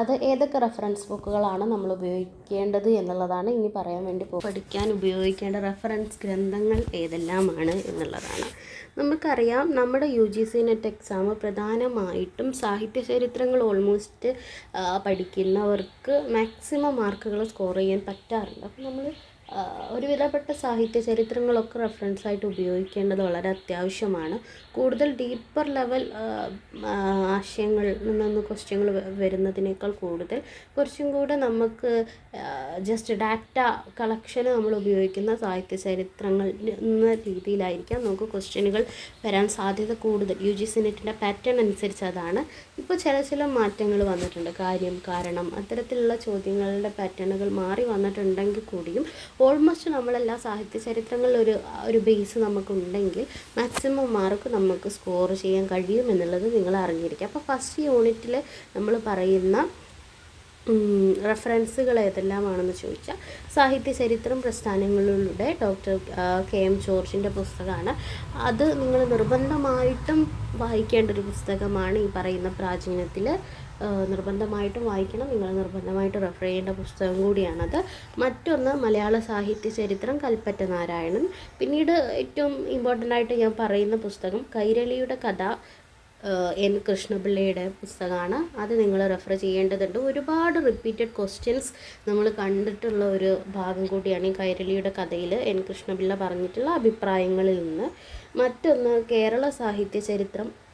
അത് ഏതൊക്കെ റെഫറൻസ് ബുക്കുകളാണ് നമ്മൾ ഉപയോഗിക്കേണ്ടത് എന്നുള്ളതാണ് ഇനി പറയാൻ വേണ്ടി പഠിക്കാൻ ഉപയോഗിക്കേണ്ട റെഫറൻസ് ഗ്രന്ഥങ്ങൾ ഏതെല്ലാമാണ് എന്നുള്ളതാണ്. നമുക്കറിയാം നമ്മുടെ U G C NET exam പ്രധാനമായിട്ടും സാഹിത്യ ചരിത്രങ്ങൾ ഓൾമോസ്റ്റ് പഠിക്കുന്നവർക്ക് മാക്സിമം മാർക്കുകൾ സ്കോർ ചെയ്യാൻ പറ്റാറുണ്ട്. അപ്പോൾ നമ്മൾ ഒരുവിധപ്പെട്ട സാഹിത്യ ചരിത്രങ്ങളൊക്കെ റെഫറൻസ് ആയിട്ട് ഉപയോഗിക്കേണ്ടത് വളരെ അത്യാവശ്യമാണ്. കൂടുതൽ ഡീപ്പർ ലെവൽ ആശയങ്ങൾ നിന്ന് ക്വസ്റ്റ്യങ്ങൾ വരുന്നതിനേക്കാൾ കൂടുതൽ കുറച്ചും കൂടെ നമുക്ക് ജസ്റ്റ് ഡാറ്റ കളക്ഷൻ നമ്മൾ ഉപയോഗിക്കുന്ന സാഹിത്യ ചരിത്രങ്ങൾ എന്ന രീതിയിലായിരിക്കാം നമുക്ക് ക്വസ്റ്റ്യനുകൾ വരാൻ സാധ്യത കൂടുതൽ. യു ജി സി നെറ്റിന്റെ പാറ്റേൺ അനുസരിച്ച് അതാണ്. ഇപ്പോൾ ചില ചില മാറ്റങ്ങൾ വന്നിട്ടുണ്ട്. കാര്യം കാരണം അത്തരത്തിലുള്ള ചോദ്യങ്ങളുടെ പാറ്റേണുകൾ മാറി വന്നിട്ടുണ്ടെങ്കിൽ കൂടിയും ഓൾമോസ്റ്റ് നമ്മളെല്ലാ സാഹിത്യ ചരിത്രങ്ങളിൽ ഒരു ഒരു ബേസ് നമുക്കുണ്ടെങ്കിൽ മാക്സിമം മാർക്ക് നമുക്ക് സ്കോർ ചെയ്യാൻ കഴിയും എന്നുള്ളത് നിങ്ങൾ അറിഞ്ഞിരിക്കുക. അപ്പോൾ ഫസ്റ്റ് യൂണിറ്റിൽ നമ്മൾ പറയുന്ന റെഫറൻസുകൾ ഏതെല്ലാമാണെന്ന് ചോദിച്ചാൽ സാഹിത്യ ചരിത്രം പ്രസ്ഥാനങ്ങളിലൂടെ ഡോക്ടർ കെ എം ജോർജിന്റെ പുസ്തകമാണ്. അത് നിങ്ങൾ നിർബന്ധമായിട്ടും വായിക്കേണ്ട ഒരു പുസ്തകമാണ് ഈ പറയുന്ന പ്രാചീനത്തിൽ നിർബന്ധമായിട്ടും വായിക്കണം. നിങ്ങൾ നിർബന്ധമായിട്ട് റെഫർ ചെയ്യേണ്ട പുസ്തകം കൂടിയാണത്. മറ്റൊന്ന് മലയാള സാഹിത്യ ചരിത്രം കൽപ്പറ്റ നാരായണൻ. പിന്നീട് ഏറ്റവും ഇമ്പോർട്ടന്റ് ആയിട്ട് ഞാൻ പറയുന്ന പുസ്തകം കൈരളിയുടെ കഥ എൻ കൃഷ്ണപിള്ളയുടെ പുസ്തകമാണ്. അത് നിങ്ങൾ റെഫർ ചെയ്യേണ്ടതുണ്ട്. ഒരുപാട് റിപ്പീറ്റഡ് ക്വസ്റ്റ്യൻസ് നമ്മൾ കണ്ടിട്ടുള്ള ഒരു ഭാഗം കൂടിയാണ് ഈ കൈരളിയുടെ കഥയിൽ എൻ കൃഷ്ണപിള്ള പറഞ്ഞിട്ടുള്ള അഭിപ്രായങ്ങളിൽ നിന്ന്. മറ്റൊന്ന് കേരള സാഹിത്യ ചരിത്രം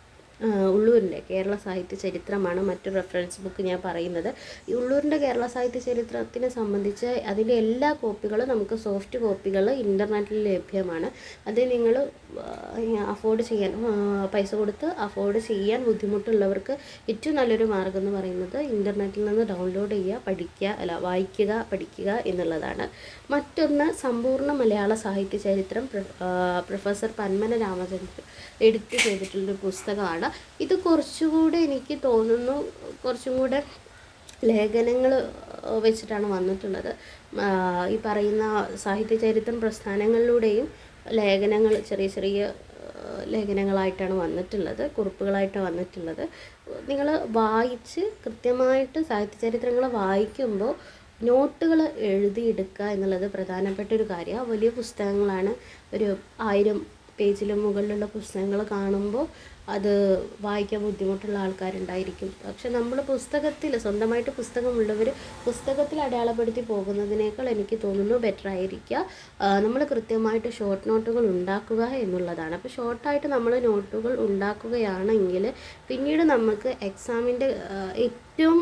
ഉള്ളൂരിന്റെ കേരള സാഹിത്യ ചരിത്രമാണ് മറ്റൊരു റെഫറൻസ് ബുക്ക് ഞാൻ പറയുന്നത്. ഈ ഉള്ളൂരിന്റെ കേരള സാഹിത്യ ചരിത്രത്തിനെ സംബന്ധിച്ച് അതിന്റെ എല്ലാ കോപ്പികളും നമുക്ക് സോഫ്റ്റ് കോപ്പികൾ ഇന്റർനെറ്റിൽ ലഭ്യമാണ്. അത് നിങ്ങൾ അഫോർഡ് ചെയ്യാൻ പൈസ കൊടുത്ത് അഫോർഡ് ചെയ്യാൻ ബുദ്ധിമുട്ടുള്ളവർക്ക് ഏറ്റവും നല്ലൊരു മാർഗം എന്ന് പറയുന്നത് ഇന്റർനെറ്റിൽ നിന്ന് ഡൗൺലോഡ് ചെയ്യുക പഠിക്കുക അല്ല വായിക്കുക പഠിക്കുക എന്നുള്ളതാണ്. മറ്റൊന്ന് സമ്പൂർണ മലയാള സാഹിത്യ ചരിത്രം പ്രൊഫസർ പന്മന രാമചന്ദ്രൻ എഡിറ്റ് ചെയ്തിട്ടുള്ളൊരു പുസ്തകമാണ്. ഇത് കുറച്ചുകൂടെ എനിക്ക് തോന്നുന്നു കുറച്ചും കൂടെ ലേഖനങ്ങൾ വെച്ചിട്ടാണ് വന്നിട്ടുള്ളത്. ഈ പറയുന്ന സാഹിത്യ ചരിത്രം പ്രസ്ഥാനങ്ങളിലൂടെയും ലേഖനങ്ങൾ ചെറിയ ചെറിയ ലേഖനങ്ങളായിട്ടാണ് വന്നിട്ടുള്ളത് കുറിപ്പുകളായിട്ടാണ് വന്നിട്ടുള്ളത്. നിങ്ങൾ വായിച്ച് കൃത്യമായിട്ട് സാഹിത്യ ചരിത്രങ്ങൾ വായിക്കുമ്പോൾ നോട്ടുകൾ എഴുതിയെടുക്കുക എന്നുള്ളത് പ്രധാനപ്പെട്ട ഒരു കാര്യമാണ് വലിയ പുസ്തകങ്ങളാണ് ഒരു ആയിരം പേജിലും മുകളിലുള്ള പുസ്തകങ്ങൾ കാണുമ്പോൾ അത് വായിക്കാൻ ബുദ്ധിമുട്ടുള്ള ആൾക്കാരുണ്ടായിരിക്കും. പക്ഷെ നമ്മൾ പുസ്തകത്തിൽ സ്വന്തമായിട്ട് പുസ്തകമുള്ളവർ പുസ്തകത്തിൽ അടയാളപ്പെടുത്തി പോകുന്നതിനേക്കാൾ എനിക്ക് തോന്നുന്നു ബെറ്റർ ആയിരിക്കുക നമ്മൾ കൃത്യമായിട്ട് ഷോർട്ട് നോട്ടുകൾ ഉണ്ടാക്കുക എന്നുള്ളതാണ്. അപ്പോൾ ഷോർട്ടായിട്ട് നമ്മൾ നോട്ടുകൾ ഉണ്ടാക്കുകയാണെങ്കിൽ പിന്നീട് നമുക്ക് എക്സാമിന്റെ ഏറ്റവും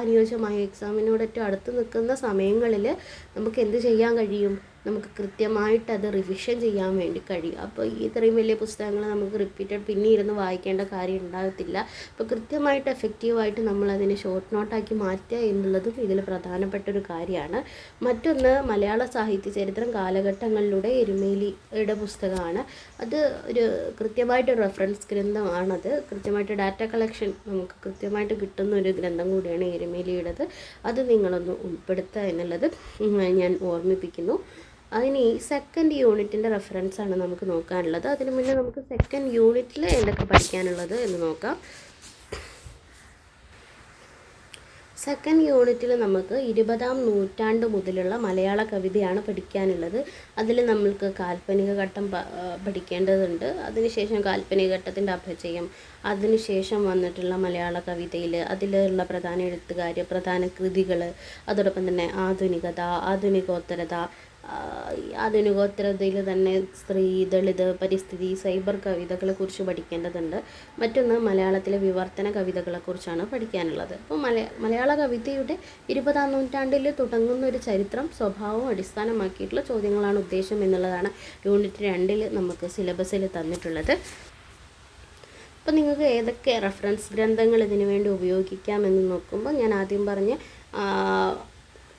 അനുയോജ്യമായ എക്സാമിനോട് ഏറ്റവും അടുത്ത് നിൽക്കുന്ന സമയങ്ങളിൽ നമുക്ക് എന്ത് ചെയ്യാൻ കഴിയും? നമുക്ക് കൃത്യമായിട്ട് അത് റിവിഷൻ ചെയ്യാൻ വേണ്ടി കഴിയും. അപ്പോൾ ഈ ഇത്രയും വലിയ പുസ്തകങ്ങൾ നമുക്ക് റിപ്പീറ്റഡ് പിന്നെ ഇരുന്ന് വായിക്കേണ്ട കാര്യം ഉണ്ടാകത്തില്ല. അപ്പോൾ കൃത്യമായിട്ട് എഫക്റ്റീവായിട്ട് നമ്മൾ അതിനെ ഷോർട്ട് നോട്ടാക്കി മാറ്റുക എന്നുള്ളതും ഇതിൽ പ്രധാനപ്പെട്ട ഒരു കാര്യമാണ്. മറ്റൊന്ന് മലയാള സാഹിത്യ ചരിത്രം കാലഘട്ടങ്ങളിലൂടെ എരുമേലിയുടെ പുസ്തകമാണ്. അത് ഒരു കൃത്യമായിട്ട് റെഫറൻസ് ഗ്രന്ഥമാണത്. കൃത്യമായിട്ട് ഡാറ്റ കളക്ഷൻ നമുക്ക് കൃത്യമായിട്ട് കിട്ടുന്ന ഒരു ഗ്രന്ഥം കൂടിയാണ് എരുമേലിയുടേത്. അത് നിങ്ങളൊന്ന് ഉൾപ്പെടുത്തുക എന്നുള്ളത് ഞാൻ ഓർമ്മിപ്പിക്കുന്നു. അതിന് ഈ സെക്കൻഡ് യൂണിറ്റിന്റെ റെഫറൻസ് ആണ് നമുക്ക് നോക്കാനുള്ളത്. അതിന് മുന്നേ നമുക്ക് സെക്കൻഡ് യൂണിറ്റിൽ എന്തൊക്കെ പഠിക്കാനുള്ളത് എന്ന് നോക്കാം. സെക്കൻഡ് യൂണിറ്റിൽ നമുക്ക് ഇരുപതാം നൂറ്റാണ്ട് മുതലുള്ള മലയാള കവിതയാണ് പഠിക്കാനുള്ളത്. അതിൽ നമ്മൾക്ക് കാൽപ്പനിക ഘട്ടം പഠിക്കേണ്ടതുണ്ട്. അതിനുശേഷം കാൽപ്പനിക ഘട്ടത്തിന്റെ അഭിജയം അതിനുശേഷം വന്നിട്ടുള്ള മലയാള കവിതയിൽ അതിലുള്ള പ്രധാന എഴുത്തുകാർ പ്രധാന കൃതികൾ അതോടൊപ്പം തന്നെ ആധുനികത ആധുനികോത്തരത ആധുനികോത്തരതയിൽ തന്നെ സ്ത്രീ ദളിത് പരിസ്ഥിതി സൈബർ കവിതകളെ കുറിച്ച് പഠിക്കേണ്ടതുണ്ട്. മറ്റൊന്ന് മലയാളത്തിലെ വിവർത്തന കവിതകളെക്കുറിച്ചാണ് പഠിക്കാനുള്ളത്. അപ്പോൾ മല മലയാള കവിതയുടെ ഇരുപതാം നൂറ്റാണ്ടിൽ തുടങ്ങുന്ന ഒരു ചരിത്രം സ്വഭാവവും അടിസ്ഥാനമാക്കിയിട്ടുള്ള ചോദ്യങ്ങളാണ് ഉദ്ദേശം എന്നുള്ളതാണ് യൂണിറ്റ് രണ്ടിൽ നമുക്ക് സിലബസിൽ തന്നിട്ടുള്ളത്. അപ്പോൾ നിങ്ങൾക്ക് ഏതൊക്കെ റെഫറൻസ് ഗ്രന്ഥങ്ങൾ ഇതിനു വേണ്ടി ഉപയോഗിക്കാമെന്ന് നോക്കുമ്പോൾ ഞാൻ ആദ്യം പറഞ്ഞ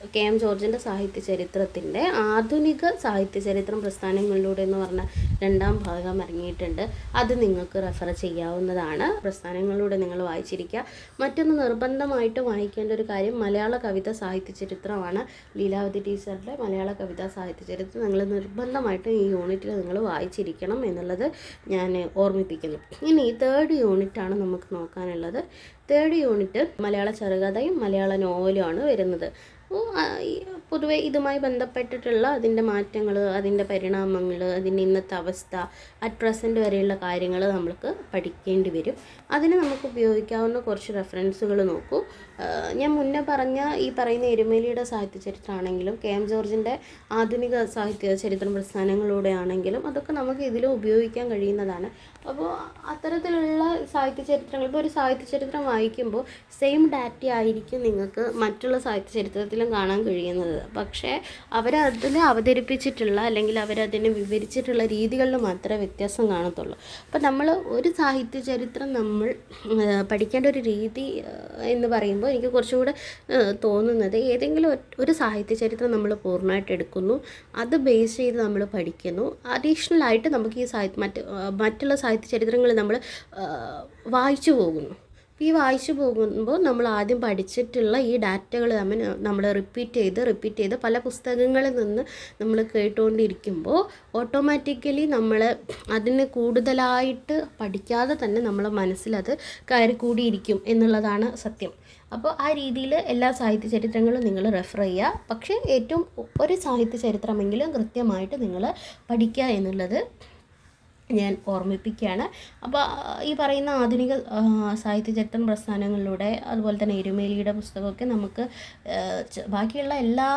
കെ എം ജോർജിന്റെ സാഹിത്യ ചരിത്രത്തിന്റെ ആധുനിക സാഹിത്യ ചരിത്രം പ്രസ്ഥാനങ്ങളിലൂടെ എന്ന് പറഞ്ഞ രണ്ടാം ഭാഗം ഇറങ്ങിയിട്ടുണ്ട്. അത് നിങ്ങൾക്ക് റെഫർ ചെയ്യാവുന്നതാണ്. പ്രസ്ഥാനങ്ങളിലൂടെ നിങ്ങൾ വായിച്ചിരിക്കുക. മറ്റൊന്ന് നിർബന്ധമായിട്ട് വായിക്കേണ്ട ഒരു കാര്യം മലയാള കവിത സാഹിത്യ ചരിത്രമാണ്. ലീലാവതി ടീച്ചറുടെ മലയാള കവിതാ സാഹിത്യ ചരിത്രം. നിങ്ങൾ നിർബന്ധമായിട്ടും ഈ യൂണിറ്റിൽ നിങ്ങൾ വായിച്ചിരിക്കണം എന്നുള്ളത് ഞാൻ ഓർമ്മിപ്പിക്കുന്നു. ഇനി തേർഡ് യൂണിറ്റാണ് നമുക്ക് നോക്കാനുള്ളത്. തേർഡ് യൂണിറ്റ് മലയാള ചെറുകഥയും മലയാള നോവലുമാണ് വരുന്നത്. അപ്പോൾ പൊതുവേ ഇതുമായി ബന്ധപ്പെട്ടിട്ടുള്ള അതിന്റെ മാറ്റങ്ങൾ അതിന്റെ പരിണാമങ്ങൾ അതിന്റെ ഇന്നത്തെ അവസ്ഥ അറ്റ് പ്രസന്റ് വരെയുള്ള കാര്യങ്ങൾ നമ്മൾക്ക് പഠിക്കേണ്ടി വരും. അതിന് നമുക്ക് ഉപയോഗിക്കാവുന്ന കുറച്ച് റെഫറൻസുകൾ നോക്കൂ. ഞാൻ മുന്നേ പറഞ്ഞ ഈ പറയുന്ന എരുമേലിയുടെ സാഹിത്യ ചരിത്രമാണെങ്കിലും കെ എം ജോർജിന്റെ ആധുനിക സാഹിത്യ ചരിത്രം പ്രസ്ഥാനങ്ങളിലൂടെ ആണെങ്കിലും അതൊക്കെ നമുക്ക് ഇതിൽ ഉപയോഗിക്കാൻ കഴിയുന്നതാണ്. അപ്പോൾ അത്തരത്തിലുള്ള സാഹിത്യ ചരിത്രങ്ങൾ ഇപ്പോൾ ഒരു സാഹിത്യ ചരിത്രം വായിക്കുമ്പോൾ സെയിം ഡാറ്റ ആയിരിക്കും നിങ്ങൾക്ക് മറ്റുള്ള സാഹിത്യ ചരിത്രത്തിലും കാണാൻ കഴിയുന്നത്. പക്ഷേ അവരതിൽ അവതരിപ്പിച്ചിട്ടുള്ള അല്ലെങ്കിൽ അവരതിനെ വിവരിച്ചിട്ടുള്ള രീതികളിൽ മാത്രമേ വ്യത്യാസം കാണത്തുള്ളൂ. അപ്പോൾ നമ്മൾ ഒരു സാഹിത്യ ചരിത്രം നമ്മൾ പഠിക്കേണ്ട ഒരു രീതി എന്ന് പറയുമ്പോൾ എനിക്ക് കുറച്ചുകൂടെ തോന്നുന്നത് ഏതെങ്കിലും ഒരു സാഹിത്യ ചരിത്രം നമ്മൾ പൂർണമായിട്ട് എടുക്കുന്നു. അത് ബേസ് ചെയ്ത് നമ്മൾ പഠിക്കുന്നു. അഡീഷണൽ ആയിട്ട് നമുക്ക് ഈ സാഹിത്യ മറ്റ് മറ്റുള്ള സാഹിത്യ ചരിത്രങ്ങൾ നമ്മൾ വായിച്ചു പോകുന്നു. ഈ വായിച്ചു പോകുമ്പോൾ നമ്മൾ ആദ്യം പഠിച്ചിട്ടുള്ള ഈ ഡാറ്റകൾ തമ്മിൽ നമ്മൾ റിപ്പീറ്റ് ചെയ്ത് റിപ്പീറ്റ് ചെയ്ത് പല പുസ്തകങ്ങളിൽ നിന്ന് നമ്മൾ കേട്ടുകൊണ്ടിരിക്കുമ്പോൾ ഓട്ടോമാറ്റിക്കലി നമ്മൾ അതിന് കൂടുതലായിട്ട് പഠിക്കാതെ തന്നെ നമ്മളെ മനസ്സിലത് കയറി കൂടിയിരിക്കും എന്നുള്ളതാണ് സത്യം. അപ്പോൾ ആ രീതിയിൽ എല്ലാ സാഹിത്യ ചരിത്രങ്ങളും നിങ്ങൾ റെഫർ ചെയ്യുക. പക്ഷേ ഏറ്റവും ഒരു സാഹിത്യ ചരിത്രമെങ്കിലും കൃത്യമായിട്ട് നിങ്ങൾ പഠിക്കുക എന്നുള്ളത് ഞാൻ ഓർമ്മിപ്പിക്കുകയാണ്. അപ്പോൾ ഈ പറയുന്ന ആധുനിക ആ, സാഹിത്യ ചരിത്രം പ്രസ്ഥാനങ്ങളിലൂടെ അതുപോലെ തന്നെ എരുമേലിയുടെ പുസ്തകമൊക്കെ നമുക്ക് ബാക്കിയുള്ള എല്ലാ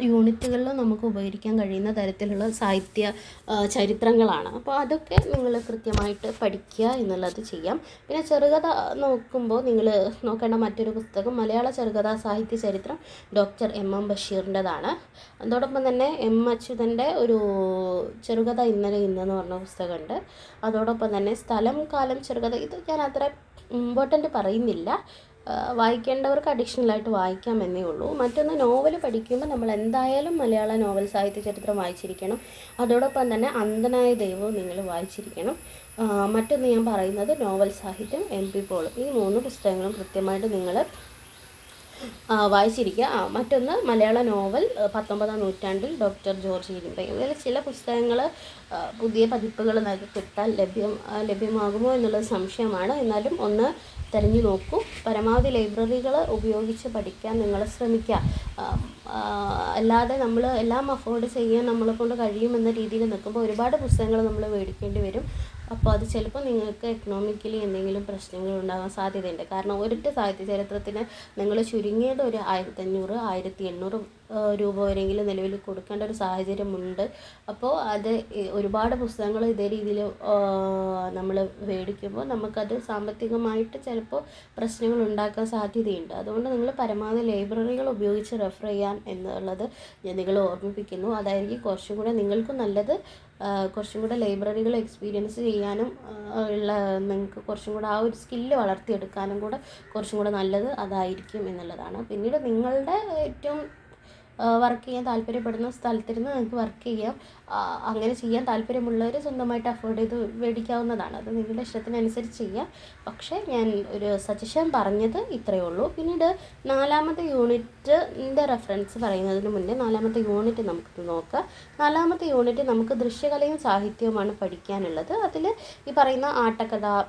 യൂണിറ്റുകളിലും നമുക്ക് ഉപകരിക്കാൻ കഴിയുന്ന തരത്തിലുള്ള സാഹിത്യ ചരിത്രങ്ങളാണ്. അപ്പോൾ അതൊക്കെ നിങ്ങൾ കൃത്യമായിട്ട് പഠിക്കുക എന്നുള്ളത് ചെയ്യാം. പിന്നെ ചെറുകഥ നോക്കുമ്പോൾ നിങ്ങൾ നോക്കേണ്ട മറ്റൊരു പുസ്തകം മലയാള ചെറുകഥാ സാഹിത്യ ചരിത്രം ഡോക്ടർ എം എം ബഷീറിന്റെതാണ്. അതോടൊപ്പം തന്നെ എം അച്യുതന്റെ ഒരു ചെറുകഥ ഇന്നലെ ഇന്നെന്ന് പറഞ്ഞ പുസ്തകമുണ്ട്. അതോടൊപ്പം തന്നെ സ്ഥലം കാലം ചെറുകഥ ഇത് ഞാൻ അത്ര ഇമ്പോർട്ടന്റ് പറയുന്നില്ല. വായിക്കേണ്ടവർക്ക് അഡീഷണലായിട്ട് വായിക്കാം വായിക്കാമെന്നേ ഉള്ളൂ. മറ്റൊന്ന് നോവൽ പഠിക്കുമ്പോൾ നമ്മൾ എന്തായാലും മലയാള നോവൽ സാഹിത്യ ചരിത്രം വായിച്ചിരിക്കണം. അതോടൊപ്പം തന്നെ അന്ധനായ ദൈവവും നിങ്ങൾ വായിച്ചിരിക്കണം. മറ്റൊന്ന് ഞാൻ പറയുന്നത് നോവൽ സാഹിത്യം എം പി പോളും. ഈ മൂന്ന് പുസ്തകങ്ങളും കൃത്യമായിട്ട് നിങ്ങൾ വായിച്ചിരിക്കുക. മറ്റൊന്ന് മലയാള നോവൽ പത്തൊമ്പതാം നൂറ്റാണ്ടിൽ ഡോക്ടർ ജോർജ് ഇരിമ്പ ഇതിൽ ചില പുസ്തകങ്ങൾ പുതിയ പതിപ്പുകൾ നിങ്ങൾക്ക് കിട്ടാൻ ലഭ്യം ലഭ്യമാകുമോ എന്നുള്ളത് സംശയമാണ്. എന്നാലും ഒന്ന് തിരഞ്ഞു നോക്കൂ. പരമാവധി ലൈബ്രറികൾ ഉപയോഗിച്ച് പഠിക്കാൻ നിങ്ങൾ ശ്രമിക്കുക. അല്ലാതെ നമ്മൾ എല്ലാം അഫോർഡ് ചെയ്യാൻ നമ്മളെ കൊണ്ട് കഴിയുമെന്ന രീതിയിൽ നിൽക്കുമ്പോൾ ഒരുപാട് പുസ്തകങ്ങൾ നമ്മൾ മേടിക്കേണ്ടി വരും. അപ്പോൾ അത് ചിലപ്പോൾ നിങ്ങൾക്ക് എക്കണോമിക്കലി എന്തെങ്കിലും പ്രശ്നങ്ങൾ ഉണ്ടാകാൻ സാധ്യതയുണ്ട്. കാരണം ഒരൊറ്റ സാഹിത്യ ചരിത്രത്തിന് നിങ്ങൾ ചുരുങ്ങിയത് ഒരു ആയിരത്തി അഞ്ഞൂറ് ആയിരത്തി എണ്ണൂറ് രൂപ വരെങ്കിലും നിലവിൽ കൊടുക്കേണ്ട ഒരു സാഹചര്യമുണ്ട്. അപ്പോൾ അത് ഒരുപാട് പുസ്തകങ്ങൾ ഇതേ രീതിയിൽ നമ്മൾ മേടിക്കുമ്പോൾ നമുക്കത് സാമ്പത്തികമായിട്ട് ചിലപ്പോൾ പ്രശ്നങ്ങൾ ഉണ്ടാക്കാൻ സാധ്യതയുണ്ട്. അതുകൊണ്ട് നിങ്ങൾ പരമാവധി ലൈബ്രറികൾ ഉപയോഗിച്ച് റെഫർ ചെയ്യാൻ എന്നുള്ളത് ഞാൻ നിങ്ങളെ ഓർമ്മിപ്പിക്കുന്നു. അതായിരിക്കും കുറച്ചും കൂടെ നിങ്ങൾക്കും നല്ലത്. കുറച്ചും കൂടെ ലൈബ്രറികൾ എക്സ്പീരിയൻസ് ചെയ്യാനും ഉള്ള നിങ്ങൾക്ക് കുറച്ചും കൂടെ ആ ഒരു സ്കില്ല് വളർത്തിയെടുക്കാനും കൂടെ കുറച്ചും കൂടെ നല്ലത് അതായിരിക്കും എന്നുള്ളതാണ്. പിന്നീട് നിങ്ങളുടെ ഏറ്റവും വർക്ക് ചെയ്യാൻ താല്പര്യപ്പെടുന്ന സ്ഥലത്തിരുന്ന് നിങ്ങൾക്ക് വർക്ക് ചെയ്യാം. അങ്ങനെ ചെയ്യാൻ താല്പര്യമുള്ളവർ സ്വന്തമായിട്ട് അഫോർഡ് ചെയ്ത് മേടിക്കാവുന്നതാണ്. അത് നിങ്ങളുടെ ഇഷ്ടത്തിനനുസരിച്ച് ചെയ്യാം. പക്ഷേ ഞാൻ ഒരു സജഷൻ പറഞ്ഞത് ഇത്രയേ ഉള്ളൂ. പിന്നീട് നാലാമത്തെ യൂണിറ്റിന്റെ റെഫറൻസ് പറയുന്നതിന് മുന്നേ നാലാമത്തെ യൂണിറ്റ് നമുക്ക് നോക്കാം. നാലാമത്തെ യൂണിറ്റ് നമുക്ക് ദൃശ്യകലയും സാഹിത്യവുമാണ് പഠിക്കാനുള്ളത്. അതിൽ ഈ പറയുന്ന ആട്ടക്കഥ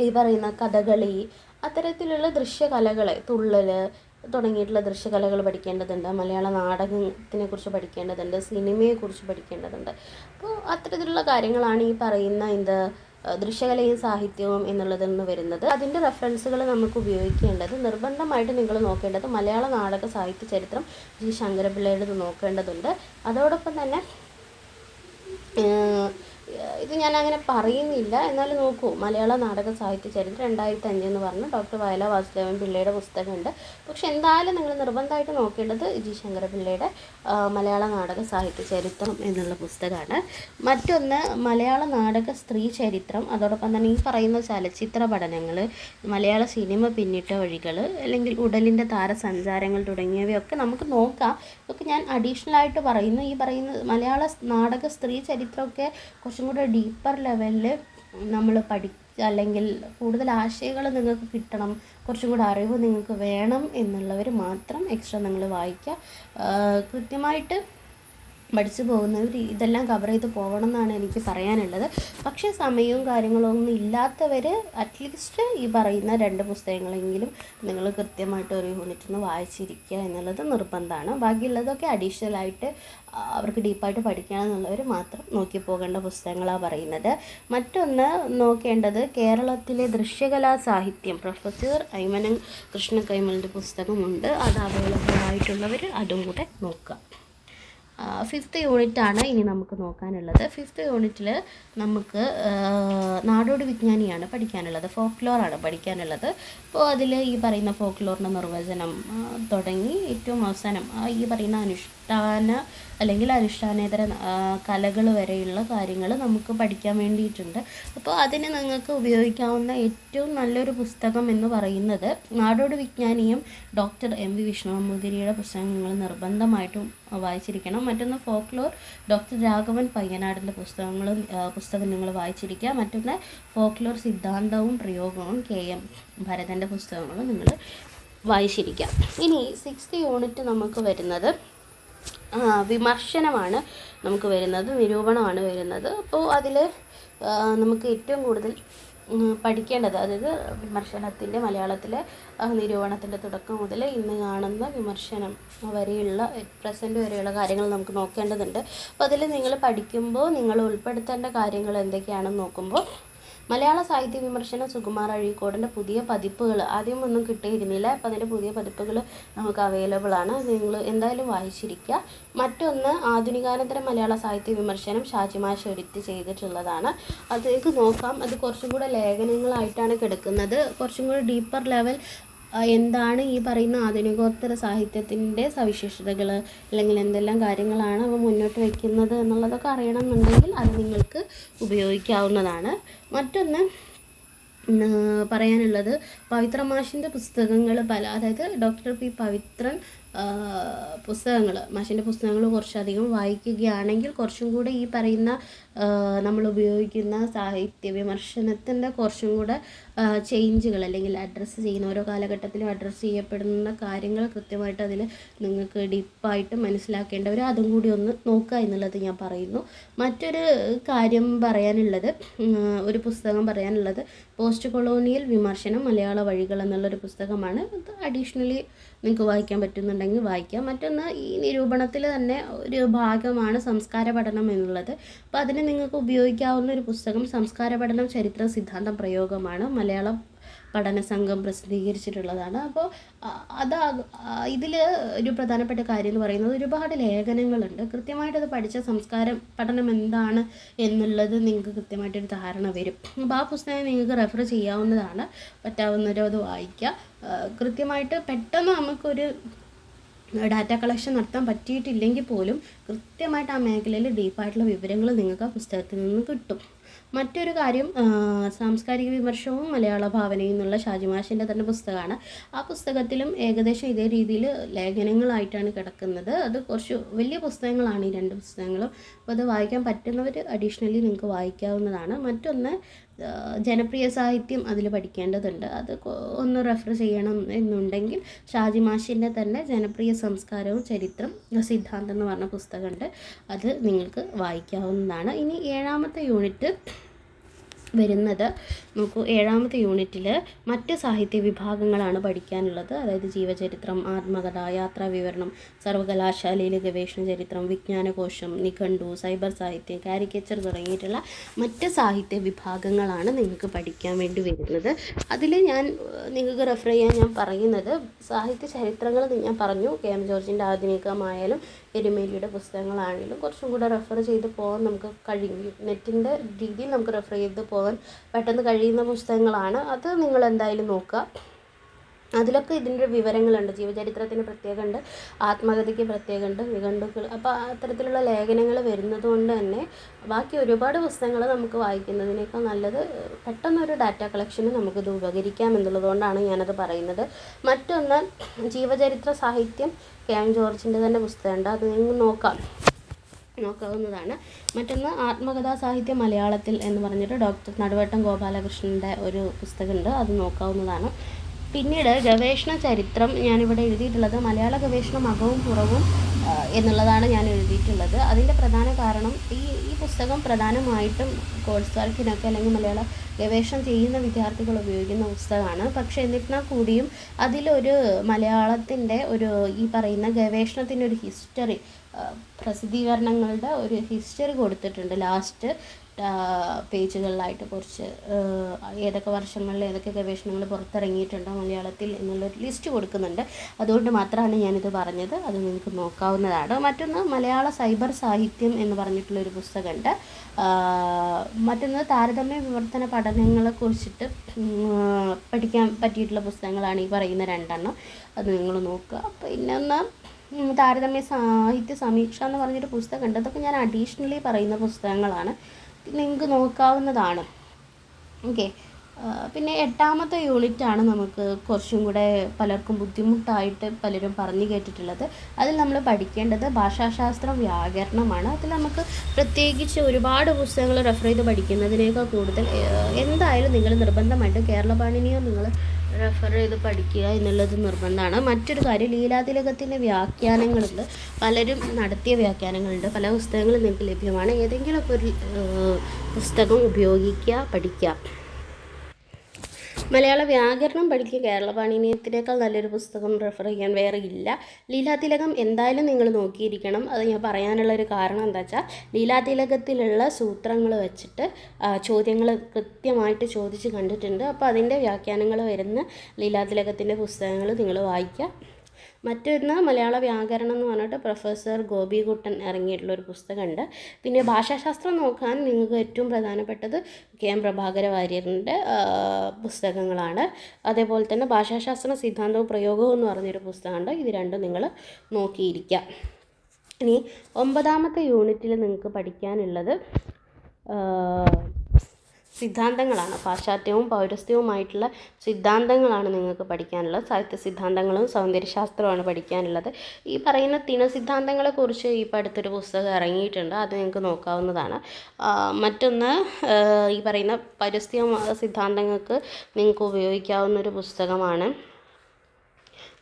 ഈ പറയുന്ന കഥകളി അത്തരത്തിലുള്ള ദൃശ്യകലകളെ തുള്ളൽ തുടങ്ങിയിട്ടുള്ള ദൃശ്യകലകൾ പഠിക്കേണ്ടതുണ്ട്. മലയാള നാടകത്തിനെ കുറിച്ച് പഠിക്കേണ്ടതുണ്ട്. സിനിമയെക്കുറിച്ച് പഠിക്കേണ്ടതുണ്ട്. അപ്പോൾ അത്തരത്തിലുള്ള കാര്യങ്ങളാണ് ഈ പറയുന്ന എന്ത് ദൃശ്യകലയും സാഹിത്യവും എന്നുള്ളതിൽ നിന്ന് വരുന്നത്. അതിന്റെ റെഫറൻസുകൾ നമുക്ക് ഉപയോഗിക്കേണ്ടത് നിർബന്ധമായിട്ട് നിങ്ങൾ നോക്കേണ്ടത് മലയാള നാടക സാഹിത്യ ചരിത്രം ജി ശങ്കരപിള്ളയുടേത് നോക്കേണ്ടതുണ്ട്. അതോടൊപ്പം തന്നെ ഇത് ഞാൻ അങ്ങനെ പറയുന്നില്ല. എന്നാലും നോക്കൂ മലയാള നാടക സാഹിത്യ ചരിത്രം രണ്ടായിരത്തി അഞ്ച് എന്ന് പറഞ്ഞ്. ഡോക്ടർ വയല വാസുദേവൻ പിള്ളയുടെ പുസ്തകമുണ്ട്. പക്ഷെ എന്തായാലും നിങ്ങൾ നിർബന്ധമായിട്ട് നോക്കേണ്ടത് ജി. ശങ്കര പിള്ളയുടെ മലയാള നാടക സാഹിത്യ ചരിത്രം എന്നുള്ള പുസ്തകമാണ്. മറ്റൊന്ന് മലയാള നാടക സ്ത്രീ ചരിത്രം. അതോടൊപ്പം തന്നെ ഈ പറയുന്ന ചലച്ചിത്ര പഠനങ്ങൾ മലയാള സിനിമ പിന്നിട്ട വഴികൾ അല്ലെങ്കിൽ ഉടലിന്റെ താരസഞ്ചാരങ്ങൾ തുടങ്ങിയവയൊക്കെ നമുക്ക് നോക്കാം. ഇതൊക്കെ ഞാൻ അഡീഷണൽ ആയിട്ട് പറയുന്നു. ഈ പറയുന്ന മലയാള നാടക സ്ത്രീ ചരിത്രമൊക്കെ കുറച്ചും കൂടെ ഡീപ്പർ ലെവലിൽ നമ്മൾ പഠി അല്ലെങ്കിൽ കൂടുതൽ ആശയങ്ങൾ നിങ്ങൾക്ക് കിട്ടണം കുറച്ചും കൂടെ അറിവ് നിങ്ങൾക്ക് വേണം എന്നുള്ളവർ മാത്രം എക്സ്ട്രാ നിങ്ങൾ വായിക്കുക കൃത്യമായിട്ട് പഠിച്ചു പോകുന്നവർ ഇതെല്ലാം കവർ ചെയ്ത് പോകണം എന്നാണ് എനിക്ക് പറയാനുള്ളത്. പക്ഷേ സമയവും കാര്യങ്ങളൊന്നും ഇല്ലാത്തവർ അറ്റ്ലീസ്റ്റ് ഈ പറയുന്ന രണ്ട് പുസ്തകങ്ങളെങ്കിലും നിങ്ങൾ കൃത്യമായിട്ട് ഒരു യൂണിറ്റ് നിന്ന് വായിച്ചിരിക്കുക എന്നുള്ളത് നിർബന്ധമാണ്. ബാക്കിയുള്ളതൊക്കെ ആ, അവർക്ക് ഡീപ്പായിട്ട് പഠിക്കണം എന്നുള്ളവർ മാത്രം നോക്കി പോകേണ്ട പുസ്തകങ്ങളാണ് പറയുന്നത്. മറ്റൊന്ന് നോക്കേണ്ടത് കേരളത്തിലെ ദൃശ്യകലാ സാഹിത്യം. പ്രൊഫസർ ഐമനൻ കൃഷ്ണ കൈമലിന്റെ പുസ്തകമുണ്ട്. അത് അവൈലബിൾ ആയിട്ടുള്ളവർ അതും കൂടെ നോക്കുക. ഫിഫ്ത്ത് യൂണിറ്റാണ് ഇനി നമുക്ക് നോക്കാനുള്ളത്. ഫിഫ്ത്ത് യൂണിറ്റിൽ നമുക്ക് നാടോടി വിജ്ഞാനിയാണ് പഠിക്കാനുള്ളത്. ഫോക്ലോറാണ് പഠിക്കാനുള്ളത്. അപ്പോൾ അതിൽ ഈ പറയുന്ന ഫോക്ലോറിന്റെ നിർവചനം തുടങ്ങി ഏറ്റവും അവസാനം ഈ പറയുന്ന അനുഷ്ഠാന അല്ലെങ്കിൽ അനുഷ്ഠാനേതര കലകൾ വരെയുള്ള കാര്യങ്ങൾ നമുക്ക് പഠിക്കാൻ വേണ്ടിയിട്ടുണ്ട്. അപ്പോൾ അതിന് നിങ്ങൾക്ക് ഉപയോഗിക്കാവുന്ന ഏറ്റവും നല്ലൊരു പുസ്തകം എന്ന് പറയുന്നത് നാടോടി വിജ്ഞാനിയും ഡോക്ടർ എം വി വിഷ്ണു നമ്പൂതിരിയുടെ പുസ്തകം നിങ്ങൾ നിർബന്ധമായിട്ടും വായിച്ചിരിക്കണം. മറ്റൊന്ന് ഫോക്ലോർ ഡോക്ടർ രാഘവൻ പയ്യനാടിന്റെ പുസ്തകങ്ങളും പുസ്തകം നിങ്ങൾ വായിച്ചിരിക്കുക. മറ്റൊന്ന് ഫോക്ലോർ സിദ്ധാന്തവും പ്രയോഗവും കെ എം ഭരതന്റെ പുസ്തകങ്ങളും നിങ്ങൾ വായിച്ചിരിക്കുക. ഇനി സിക്സ്ത് യൂണിറ്റ് നമുക്ക് വരുന്നത് വിമർശനമാണ് നമുക്ക് വരുന്നത് നിരൂപണമാണ് വരുന്നത്. അപ്പോൾ അതിൽ നമുക്ക് ഏറ്റവും കൂടുതൽ പഠിക്കേണ്ടത് അതായത് വിമർശനത്തിന്റെ മലയാളത്തിലെ നിരൂപണത്തിന്റെ തുടക്കം മുതൽ ഇന്ന് കാണുന്ന വിമർശനം വരെയുള്ള പ്രസന്റ് വരെയുള്ള കാര്യങ്ങൾ നമുക്ക് നോക്കേണ്ടതുണ്ട്. അപ്പോൾ അതിൽ നിങ്ങൾ പഠിക്കുമ്പോൾ നിങ്ങൾ ഉൾപ്പെടുത്തേണ്ട കാര്യങ്ങൾ എന്തൊക്കെയാണെന്ന് നോക്കുമ്പോൾ മലയാള സാഹിത്യ വിമർശനം സുകുമാർ അഴീക്കോടിന്റെ പുതിയ പതിപ്പുകൾ. ആദ്യം ഒന്നും കിട്ടിയിരുന്നില്ല. അപ്പം അതിന്റെ പുതിയ പതിപ്പുകൾ നമുക്ക് അവൈലബിൾ ആണ്. നിങ്ങൾ എന്തായാലും വായിച്ചിരിക്കുക. മറ്റൊന്ന് ആധുനികാനന്തര മലയാള സാഹിത്യ വിമർശനം ഷാജിമാഷ് എഡിറ്റ് ചെയ്തിട്ടുള്ളതാണ്. അതിലേക്ക് നോക്കാം. അത് കുറച്ചും കൂടെ ലേഖനങ്ങളായിട്ടാണ് കിടക്കുന്നത്. കുറച്ചും കൂടെ ഡീപ്പർ ലെവൽ എന്താണ് ഈ പറയുന്ന ആധുനികോത്തര സാഹിത്യത്തിന്റെ സവിശേഷതകൾ അല്ലെങ്കിൽ എന്തെല്ലാം കാര്യങ്ങളാണ് അവ മുന്നോട്ട് വയ്ക്കുന്നത് എന്നുള്ളതൊക്കെ അറിയണമെന്നുണ്ടെങ്കിൽ അത് നിങ്ങൾക്ക് ഉപയോഗിക്കാവുന്നതാണ്. മറ്റൊന്ന് പറയാനുള്ളത് പവിത്രമാഷിന്റെ പുസ്തകങ്ങൾ പല അതായത് ഡോക്ടർ പി പവിത്രൻ പുസ്തകങ്ങൾ മാഷിന്റെ പുസ്തകങ്ങൾ കുറച്ചധികം വായിക്കുകയാണെങ്കിൽ കുറച്ചും കൂടെ ഈ പറയുന്ന നമ്മൾ ഉപയോഗിക്കുന്ന സാഹിത്യ വിമർശനത്തിന്റെ കുറച്ചും കൂടെ ചേഞ്ചുകൾ അല്ലെങ്കിൽ അഡ്രസ്സ് ചെയ്യുന്ന ഓരോ കാലഘട്ടത്തിലും അഡ്രസ്സ് ചെയ്യപ്പെടുന്ന കാര്യങ്ങൾ കൃത്യമായിട്ട് അതിൽ നിങ്ങൾക്ക് ഡീപ്പായിട്ട് മനസ്സിലാക്കേണ്ടവർ അതും കൂടി ഒന്ന് നോക്കുക എന്നുള്ളത് ഞാൻ പറയുന്നു. മറ്റൊരു കാര്യം പറയാനുള്ളത് ഒരു പുസ്തകം പറയാനുള്ളത് പോസ്റ്റ് കൊളോണിയൽ വിമർശനം മലയാള വഴികൾ എന്നുള്ളൊരു പുസ്തകമാണ്. അത് അഡീഷണലി നിങ്ങൾക്ക് വായിക്കാൻ പറ്റുന്നുണ്ടെങ്കിൽ വായിക്കാം. മറ്റൊന്ന് ഈ നിരൂപണത്തിൽ തന്നെ ഒരു ഭാഗമാണ് സംസ്കാര പഠനം എന്നുള്ളത്. അപ്പോൾ അതിന് നിങ്ങൾക്ക് ഉപയോഗിക്കാവുന്ന ഒരു പുസ്തകം സംസ്കാര പഠനം ചരിത്ര സിദ്ധാന്തം പ്രയോഗമാണ്. മലയാളം പഠന സംഘം പ്രസിദ്ധീകരിച്ചിട്ടുള്ളതാണ്. അപ്പോൾ അത് ഇതിൽ ഒരു പ്രധാനപ്പെട്ട കാര്യം എന്ന് പറയുന്നത് ഒരുപാട് ലേഖനങ്ങളുണ്ട്. കൃത്യമായിട്ട് അത് പഠിച്ച സംസ്കാരം പഠനം എന്താണ് എന്നുള്ളത് നിങ്ങൾക്ക് കൃത്യമായിട്ടൊരു ധാരണ വരും. അപ്പോൾ ആ പുസ്തകം നിങ്ങൾക്ക് റെഫർ ചെയ്യാവുന്നതാണ്. പറ്റാവുന്നവരോ അത് വായിക്കുക. കൃത്യമായിട്ട് പെട്ടെന്ന് നമുക്കൊരു ഡാറ്റ കളക്ഷൻ നടത്താൻ പറ്റിയിട്ടില്ലെങ്കിൽ പോലും കൃത്യമായിട്ട് ആ മേഖലയിൽ ഡീപ്പായിട്ടുള്ള വിവരങ്ങൾ നിങ്ങൾക്ക് ആ പുസ്തകത്തിൽ നിന്ന് കിട്ടും. മറ്റൊരു കാര്യം സാംസ്കാരിക വിമർശവും മലയാള ഭാവനയും എന്നുള്ള ഷാജിമാഷിന്റെ തന്നെ പുസ്തകമാണ്. ആ പുസ്തകത്തിലും ഏകദേശം ഇതേ രീതിയിൽ ലേഖനങ്ങളായിട്ടാണ് കിടക്കുന്നത്. അത് കുറച്ച് വലിയ പുസ്തകങ്ങളാണ് ഈ രണ്ട് പുസ്തകങ്ങളും. അപ്പോൾ അത് വായിക്കാൻ പറ്റുന്നവർ അഡീഷണലി നിങ്ങൾക്ക് വായിക്കാവുന്നതാണ്. മറ്റൊന്ന് ജനപ്രിയ സാഹിത്യം അതിൽ പഠിക്കേണ്ടതുണ്ട്. അത് ഒന്ന് റെഫർ ചെയ്യണം എന്നുണ്ടെങ്കിൽ ഷാജി മാഷിന്റെ തന്നെ ജനപ്രിയ സംസ്കാരവും ചരിത്രം സിദ്ധാന്തം എന്ന് പറഞ്ഞ പുസ്തകമുണ്ട്. അത് നിങ്ങൾക്ക് വായിക്കാവുന്നതാണ്. ഇനി ഏഴാമത്തെ യൂണിറ്റ് വരുന്നത്. നോക്കൂ ഏഴാമത്തെ യൂണിറ്റിൽ മറ്റ് സാഹിത്യ വിഭാഗങ്ങളാണ് പഠിക്കാനുള്ളത്. അതായത് ജീവചരിത്രം ആത്മകഥ യാത്രാ വിവരണം സർവകലാശാലയിലെ ഗവേഷണ ചരിത്രം വിജ്ഞാനകോശം നിഘണ്ടു സൈബർ സാഹിത്യം കാരിക്കേച്ചർ തുടങ്ങിയിട്ടുള്ള മറ്റ് സാഹിത്യ വിഭാഗങ്ങളാണ് നിങ്ങൾക്ക് പഠിക്കാൻ വേണ്ടി വരുന്നത്. അതിൽ ഞാൻ നിങ്ങൾക്ക് റെഫർ ചെയ്യാൻ ഞാൻ പറയുന്നത് സാഹിത്യ ചരിത്രങ്ങൾ ഞാൻ പറഞ്ഞു. കെ എം ജോർജിന്റെ ആധുനികമായാലും എരുമേലിയുടെ പുസ്തകങ്ങളാണെങ്കിലും കുറച്ചും കൂടെ റെഫർ ചെയ്ത് പോകാൻ നമുക്ക് കഴിയും. നെറ്റിന്റെ രീതിയിൽ നമുക്ക് റെഫർ ചെയ്ത് പോകാൻ പെട്ടെന്ന് കഴിയുന്ന പുസ്തകങ്ങളാണ്. അത് നിങ്ങൾ എന്തായാലും നോക്കുക. അതിലൊക്കെ ഇതിന്റെ വിവരങ്ങളുണ്ട്. ജീവചരിത്രത്തിന് പ്രത്യേകമുണ്ട്. ആത്മകഥയ്ക്ക് പ്രത്യേകമുണ്ട്. നിഘണ്ടുക്കൾ അപ്പോൾ അത്തരത്തിലുള്ള ലേഖനങ്ങൾ വരുന്നത് കൊണ്ട് തന്നെ ബാക്കി ഒരുപാട് പുസ്തകങ്ങൾ നമുക്ക് വായിക്കുന്നതിനേക്കാൾ നല്ലത് പെട്ടെന്നൊരു ഡാറ്റ കളക്ഷന് നമുക്കിത് ഉപകരിക്കാം എന്നുള്ളതുകൊണ്ടാണ് ഞാനത് പറയുന്നത്. മറ്റൊന്ന് ജീവചരിത്ര സാഹിത്യം കെ എം ജോർജിന്റെ തന്നെ പുസ്തകമുണ്ട്. അത് നിങ്ങൾ നോക്കാം. നോക്കാവുന്നതാണ്. മറ്റൊന്ന് ആത്മകഥാ സാഹിത്യം മലയാളത്തിൽ എന്ന് പറഞ്ഞിട്ട് ഡോക്ടർ നടുവട്ടം ഗോപാലകൃഷ്ണന്റെ ഒരു പുസ്തകമുണ്ട്. അത് നോക്കാവുന്നതാണ്. പിന്നീട് ഗവേഷണ ചരിത്രം ഞാനിവിടെ എഴുതിയിട്ടുള്ളത് മലയാള ഗവേഷണം അകവും പുറവും എന്നുള്ളതാണ് ഞാൻ എഴുതിയിട്ടുള്ളത്. അതിന്റെ പ്രധാന കാരണം ഈ ഈ പുസ്തകം പ്രധാനമായിട്ടും കോഴ്സ് വർക്കിനൊക്കെ അല്ലെങ്കിൽ മലയാള ഗവേഷണം ചെയ്യുന്ന വിദ്യാർത്ഥികൾ ഉപയോഗിക്കുന്ന പുസ്തകമാണ്. പക്ഷേ എന്നിരുന്നാൽ കൂടിയും അതിലൊരു മലയാളത്തിന്റെ ഒരു ഈ പറയുന്ന ഗവേഷണത്തിന്റെ ഒരു ഹിസ്റ്ററി പ്രസിദ്ധീകരണങ്ങളുടെ ഒരു ഹിസ്റ്ററി കൊടുത്തിട്ടുണ്ട്. ലാസ്റ്റ് പേജുകളിലായിട്ട് കുറച്ച് ഏതൊക്കെ വർഷങ്ങളിൽ ഏതൊക്കെ ഗവേഷണങ്ങൾ പുറത്തിറങ്ങിയിട്ടുണ്ടോ മലയാളത്തിൽ എന്നുള്ളൊരു ലിസ്റ്റ് കൊടുക്കുന്നുണ്ട്. അതുകൊണ്ട് മാത്രമാണ് ഞാനിത് പറഞ്ഞത്. അത് നിങ്ങൾക്ക് നോക്കാവുന്നതാണ്. മറ്റൊന്ന് മലയാള സൈബർ സാഹിത്യം എന്ന് പറഞ്ഞിട്ടുള്ളൊരു പുസ്തകമുണ്ട്. മറ്റൊന്ന് താരതമ്യ വിവർത്തന പഠനങ്ങളെ കുറിച്ചിട്ട് ഉം, പഠിക്കാൻ പറ്റിയിട്ടുള്ള പുസ്തകങ്ങളാണ് ഈ പറയുന്ന രണ്ടെണ്ണം. അത് നിങ്ങൾ നോക്കുക. പിന്നെ ഒന്ന് താരതമ്യ സാഹിത്യ സമീക്ഷ എന്ന് പറഞ്ഞൊരു പുസ്തകമുണ്ട്. അതൊക്കെ ഞാൻ അഡീഷണലി പറയുന്ന പുസ്തകങ്ങളാണ്. നിങ്ങൾക്ക് നോക്കാവുന്നതാണ്. ഓക്കെ പിന്നെ എട്ടാമത്തെ യൂണിറ്റാണ് നമുക്ക് കുറച്ചും കൂടെ പലർക്കും ബുദ്ധിമുട്ടായിട്ട് പലരും പറഞ്ഞു കേട്ടിട്ടുള്ളത്. അതിൽ നമ്മൾ പഠിക്കേണ്ടത് ഭാഷാശാസ്ത്രം വ്യാകരണമാണ്. അതിൽ നമുക്ക് പ്രത്യേകിച്ച് ഒരുപാട് പുസ്തകങ്ങൾ റെഫർ ചെയ്ത് പഠിക്കുന്നതിനേക്കാൾ കൂടുതൽ എന്തായാലും നിങ്ങൾ നിർബന്ധമായിട്ട് കേരള പാണിനിയോ നിങ്ങൾ റെഫർ ചെയ്ത് പഠിക്കുക എന്നുള്ളത് നിർബന്ധമാണ്. മറ്റൊരു കാര്യം ലീലാതിലകത്തിന്റെ വ്യാഖ്യാനങ്ങളിൽ പലരും നടത്തിയ വ്യാഖ്യാനങ്ങളുണ്ട്. പല പുസ്തകങ്ങളും നിങ്ങൾക്ക് ലഭ്യമാണ്. ഏതെങ്കിലുമൊക്കെ ഒരു പുസ്തകം ഉപയോഗിക്കുക പഠിക്കുക. മലയാള വ്യാകരണം പഠിക്കുക കേരള പാണിനിയത്തിനേക്കാൾ നല്ലൊരു പുസ്തകം റെഫർ ചെയ്യാൻ വേറെ ഇല്ല. ലീലാതിലകം എന്തായാലും നിങ്ങൾ നോക്കിയിരിക്കണം. അത് ഞാൻ പറയാനുള്ള ഒരു കാരണം എന്താ വെച്ചാൽ ലീലാതിലകത്തിലുള്ള സൂത്രങ്ങൾ വെച്ചിട്ട് ചോദ്യങ്ങൾ കൃത്യമായിട്ട് ചോദിച്ച് കണ്ടിട്ടുണ്ട്. അപ്പോൾ അതിന്റെ വ്യാഖ്യാനങ്ങൾ വരുന്ന ലീലാതിലകത്തിന്റെ പുസ്തകങ്ങൾ നിങ്ങൾ വായിക്കുക. മറ്റൊന്ന് മലയാള വ്യാകരണം എന്ന് പറഞ്ഞിട്ട് പ്രൊഫസർ ഗോപികുട്ടൻ ഇറങ്ങിയിട്ടുള്ള ഒരു പുസ്തകമുണ്ട്. പിന്നെ ഭാഷാശാസ്ത്രം നോക്കാൻ നിങ്ങൾക്ക് ഏറ്റവും പ്രധാനപ്പെട്ടത് കെ എം പ്രഭാകര വാര്യറിന്റെ പുസ്തകങ്ങളാണ്. അതേപോലെ തന്നെ ഭാഷാശാസ്ത്ര സിദ്ധാന്തവും പ്രയോഗവും എന്ന് പറഞ്ഞൊരു പുസ്തകമുണ്ട്. ഇത് രണ്ടും നിങ്ങൾ നോക്കിയിരിക്കുക ഇനി ഒമ്പതാമത്തെ യൂണിറ്റിൽ നിങ്ങൾക്ക് പഠിക്കാനുള്ളത് സിദ്ധാന്തങ്ങളാണ്. പാശ്ചാത്യവും പൗരസ്ത്യവുമായിട്ടുള്ള സിദ്ധാന്തങ്ങളാണ് നിങ്ങൾക്ക് പഠിക്കാനുള്ളത്. സാഹിത്യ സിദ്ധാന്തങ്ങളും സൗന്ദര്യശാസ്ത്രവുമാണ് പഠിക്കാനുള്ളത്. ഈ പറയുന്ന തിന സിദ്ധാന്തങ്ങളെക്കുറിച്ച് ഇപ്പോൾ അടുത്തൊരു പുസ്തകം ഇറങ്ങിയിട്ടുണ്ട്. അത് നിങ്ങൾക്ക് നോക്കാവുന്നതാണ്. മറ്റൊന്ന് ഈ പറയുന്ന പൗരസ്ത്യ സിദ്ധാന്തങ്ങൾക്ക് നിങ്ങൾക്ക് ഉപയോഗിക്കാവുന്ന ഒരു പുസ്തകമാണ്.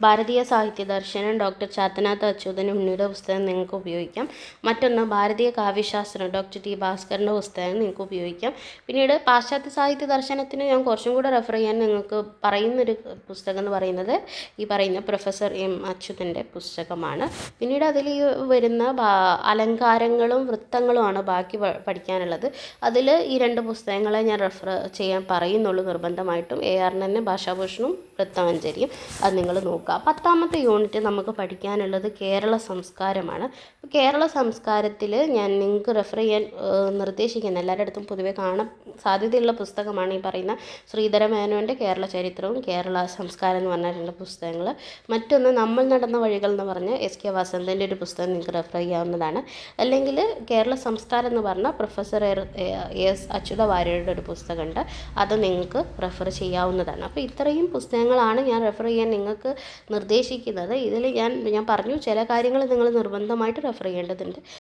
ഭാരതീയ സാഹിത്യ ദർശനം ഡോക്ടർ ചാത്തനാഥ് അച്യുതൻ ഉണ്ണിയുടെ പുസ്തകം നിങ്ങൾക്ക് ഉപയോഗിക്കാം. മറ്റൊന്ന് ഭാരതീയ കാവ്യശാസ്ത്രം ഡോക്ടർ ടി ഭാസ്കറിന്റെ പുസ്തകം നിങ്ങൾക്ക് ഉപയോഗിക്കാം. പിന്നീട് പാശ്ചാത്യ സാഹിത്യ ദർശനത്തിന് ഞാൻ കുറച്ചും കൂടെ റെഫർ ചെയ്യാൻ നിങ്ങൾക്ക് പറയുന്നൊരു പുസ്തകം എന്ന് പറയുന്നത് ഈ പറയുന്ന പ്രൊഫസർ എം അച്യുതന്റെ പുസ്തകമാണ്. പിന്നീട് അതിൽ വരുന്ന അലങ്കാരങ്ങളും വൃത്തങ്ങളുമാണ് ബാക്കി പഠിക്കാനുള്ളത്. അതിൽ ഈ രണ്ട് പുസ്തകങ്ങളെ ഞാൻ റെഫർ ചെയ്യാൻ പറയുന്നുള്ളൂ നിർബന്ധമായിട്ടും. എ ആർ തന്നെ ഭാഷാഭൂഷണവും വൃത്തമഞ്ജരിയും അത് നിങ്ങൾ നോക്കുക. പത്താമത്തെ യൂണിറ്റ് നമുക്ക് പഠിക്കാനുള്ളത് കേരള സംസ്കാരമാണ്. കേരള സംസ്കാരത്തിൽ ഞാൻ നിങ്ങൾക്ക് റെഫർ ചെയ്യാൻ നിർദ്ദേശിക്കുന്ന എല്ലാവരുടെ പൊതുവെ കാണാൻ സാധ്യതയുള്ള പുസ്തകമാണ് ഈ പറയുന്ന ശ്രീധര മേനോന്റെ കേരള ചരിത്രവും കേരള സംസ്കാരം എന്ന് പറഞ്ഞ രണ്ട് പുസ്തകങ്ങൾ മറ്റൊന്ന് നമ്മൾ നടന്ന വഴികൾ എന്ന് പറഞ്ഞ് എസ് കെ വസന്തന്റെ ഒരു പുസ്തകം നിങ്ങൾക്ക് റെഫർ ചെയ്യാവുന്നതാണ്. അല്ലെങ്കിൽ കേരള സംസ്കാരം എന്ന് പറഞ്ഞ പ്രൊഫസർ എസ് അച്യുത വാര്യരുടെ ഒരു പുസ്തകമുണ്ട്. അത് നിങ്ങൾക്ക് റെഫർ ചെയ്യാവുന്നതാണ്. അപ്പോൾ ഇത്രയും പുസ്തകങ്ങളാണ് ഞാൻ റെഫർ ചെയ്യാൻ നിങ്ങൾക്ക് നിർദ്ദേശിക്കുന്നത്. ഇതിൽ ഞാൻ ഞാൻ പറഞ്ഞു ചില കാര്യങ്ങൾ നിങ്ങൾ നിർബന്ധമായിട്ട് റെഫർ ചെയ്യേണ്ടതുണ്ട്.